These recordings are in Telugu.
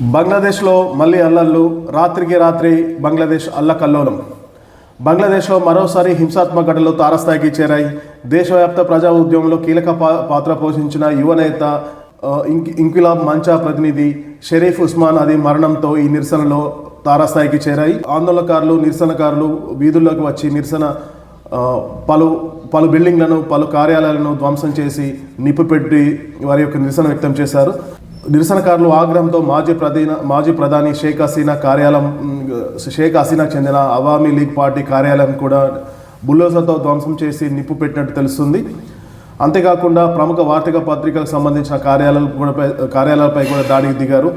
బంగ్లాదేశ్లో మళ్ళీ అల్లర్లు రాత్రికి రాత్రి బంగ్లాదేశ్ అల్లకల్లోలం. బంగ్లాదేశ్లో మరోసారి హింసాత్మక ఘటనలు తారస్థాయికి చేరాయి. దేశవ్యాప్త ప్రజా ఉద్యమంలో కీలక పాత్ర పోషించిన యువనేత ఇంక్- ఇంక్విలాబ్ మంచా ప్రతినిధి షరీఫ్ ఉస్మాన్ అది మరణంతో ఈ నిరసనలో తారస్థాయికి చేరాయి. ఆందోళనకారులు నిరసనకారులు వీధుల్లోకి వచ్చి నిరసన పలు పలు బిల్డింగ్లను పలు కార్యాలయాలను ధ్వంసం చేసి నిప్పు పెట్టి వారి యొక్క నిరసన వ్యక్తం చేశారు. నిరసనకారులు ఆగ్రహంతో మాజీ ప్రధాన మాజీ ప్రధాని షేక్ హసీనా కార్యాలయం షేక్ హసీనాకు చెందిన అవామీ లీగ్ పార్టీ కార్యాలయం కూడా బుల్డోజర్తో ధ్వంసం చేసి నిప్పు పెట్టినట్టు తెలుస్తుంది. అంతేకాకుండా ప్రముఖ వార్తక పత్రికలకు సంబంధించిన కార్యాలయాలు కూడా కార్యాలయాలపై కూడా దాడికి దిగారు.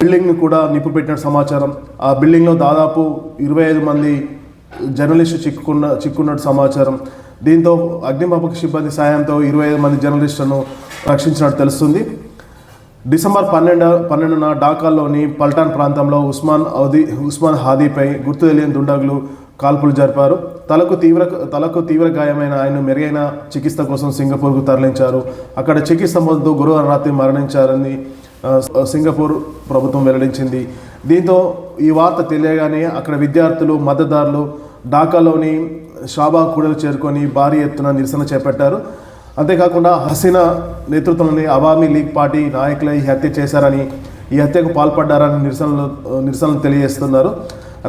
బిల్డింగ్ని కూడా నిప్పు పెట్టిన సమాచారం. ఆ బిల్డింగ్లో దాదాపు ఇరవై ఐదు మంది జర్నలిస్టు చిక్కుకున్న చిక్కున్నట్టు సమాచారం. దీంతో అగ్నిమాపక సిబ్బంది సాయంతో ఇరవై ఐదు మంది జర్నలిస్టులను రక్షించినట్టు తెలుస్తుంది. డిసెంబర్ పన్నెండు పన్నెండున ఢాకాలోని పల్టాన్ ప్రాంతంలో ఉస్మాన్ హౌదీ ఉస్మాన్ హాదీపై గుర్తు తెలియని దుండగులు కాల్పులు జరిపారు. తలకు తీవ్ర తలకు తీవ్ర గాయమైన ఆయన మెరుగైన చికిత్స కోసం సింగపూర్కు తరలించారు. అక్కడ చికిత్స పొందుతూ గురువారం రాత్రి మరణించారని సింగపూర్ ప్రభుత్వం వెల్లడించింది. దీంతో ఈ వార్త తెలియగానే అక్కడ విద్యార్థులు మద్దతుదారులు ఢాకాలోని షాబా కూడలు చేరుకొని భారీ ఎత్తున నిరసన చేపట్టారు. అంతేకాకుండా హసీనా నేతృత్వంలోని అవామీ లీగ్ పార్టీ నాయకులు ఈ హత్య చేశారని ఈ హత్యకు పాల్పడ్డారని నిరసనలు నిరసనలు తెలియజేస్తున్నారు.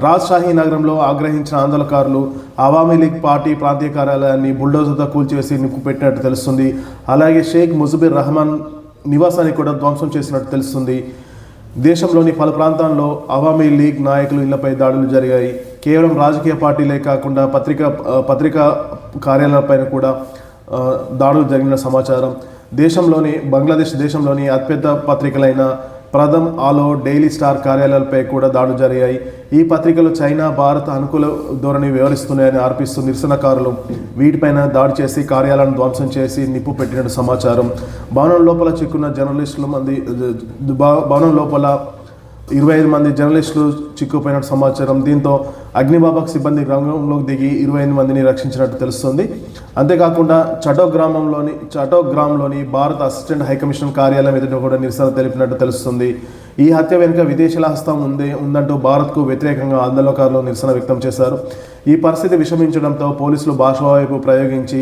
రాజ్షాహీ నగరంలో ఆగ్రహించిన ఆందోళనకారులు అవామీ లీగ్ పార్టీ ప్రాంతీయ కార్యాలయాన్ని బుల్డోజర్తో కూల్చివేసి నిప్పు పెట్టినట్టు తెలుస్తుంది. అలాగే షేక్ ముజబిర్ రహమాన్ నివాసాన్ని కూడా ధ్వంసం చేసినట్టు తెలుస్తుంది. దేశంలోని పలు ప్రాంతాల్లో అవామీ లీగ్ నాయకులు ఇళ్ళపై దాడులు జరిగాయి. కేవలం రాజకీయ పార్టీలే కాకుండా పత్రికా పత్రికా కార్యాలయాలపైన కూడా దాడులు జరిగిన సమాచారం. దేశంలోని బంగ్లాదేశ్ దేశంలోని అతిపెద్ద పత్రికలైన ప్రథమ్ ఆలో డైలీ స్టార్ కార్యాలయాలపై కూడా దాడులు జరిగాయి. ఈ పత్రికలు చైనా భారత్ అనుకూల ధోరణి వివరిస్తున్నాయని ఆర్పిస్తూ నిరసనకారులు వీటిపైన దాడి చేసి కార్యాలయాలను ధ్వంసం చేసి నిప్పు పెట్టినట్టు సమాచారం. భవనం లోపల చిక్కున్న జర్నలిస్టులు మంది భవనం లోపల ఇరవై ఐదు మంది జర్నలిస్టులు చిక్కుపోయినట్టు సమాచారం. దీంతో అగ్నిబాబక్ సిబ్బంది రంగంలోకి దిగి ఇరవై ఐదు మందిని రక్షించినట్టు తెలుస్తుంది. అంతేకాకుండా చటో గ్రామంలోని చటో గ్రామంలోని భారత అసిస్టెంట్ హైకమిషన్ కార్యాలయం ఎదుట కూడా నిరసన తెలిపినట్టు తెలుస్తుంది. ఈ హత్య వెనుక విదేశీల హస్తం ఉంది ఉందంటూ భారత్కు వ్యతిరేకంగా ఆందోళనకారులు నిరసన వ్యక్తం చేశారు. ఈ పరిస్థితి విషమించడంతో పోలీసులు భాషావైపు ప్రయోగించి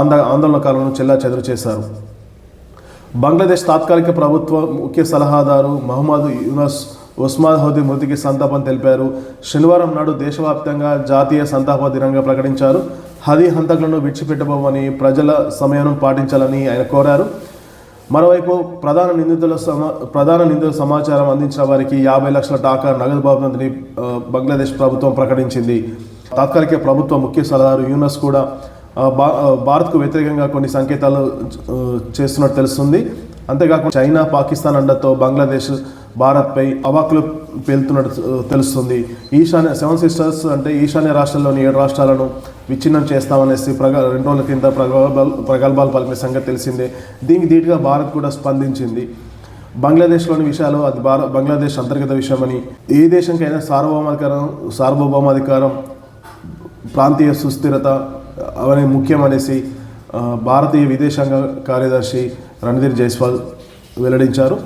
ఆంద ఆందోళనకారులను చెల్లా చెదురు చేశారు. బంగ్లాదేశ్ తాత్కాలిక ప్రభుత్వ ముఖ్య సలహాదారు మహమ్మద్ యునస్ ఉస్మాన్ హౌదీ మృతికి సంతాపం తెలిపారు. శనివారం నాడు దేశవ్యాప్తంగా జాతీయ సంతాప దినంగా ప్రకటించారు. హది హంతకులను విడిచిపెట్టబోమని ప్రజల సమయం పాటించాలని ఆయన కోరారు. మరోవైపు ప్రధాన నిందితుల సమా ప్రధాన నిందితుల సమాచారం అందించిన వారికి యాభై లక్షల టాకా నగదు బాబునందని బంగ్లాదేశ్ ప్రభుత్వం ప్రకటించింది. తాత్కాలిక ప్రభుత్వ ముఖ్య సలహాదారు యూనస్ కూడా భా భారత్కు వ్యతిరేకంగా కొన్ని సంకేతాలు చేస్తున్నట్టు తెలుస్తుంది. అంతేకాకుండా చైనా పాకిస్తాన్ అండతో బంగ్లాదేశ్ భారత్పై అవాకులు పేలుతున్నట్టు తెలుస్తుంది. ఈశాన్య సెవెన్ సిస్టర్స్ అంటే ఈశాన్య రాష్ట్రాల్లోని ఏడు రాష్ట్రాలను విచ్ఛిన్నం చేస్తామనేసి ప్రగ రెండు రోజుల కింద ప్రగల్భాలు ప్రగల్భాలు పలికిన సంగతి తెలిసిందే. దీనికి ధీటుగా భారత్ కూడా స్పందించింది. బంగ్లాదేశ్లోని విషయాలు అది భారత్ బంగ్లాదేశ్ అంతర్గత విషయమని. ఏ దేశంకైనా సార్వభౌమాధికారం సార్వభౌమాధికారం ప్రాంతీయ సుస్థిరత అవనే ముఖ్యమనేసి భారతీయ విదేశాంగ కార్యదర్శి రణధీర్ జైస్వాల్ వెల్లడించారు.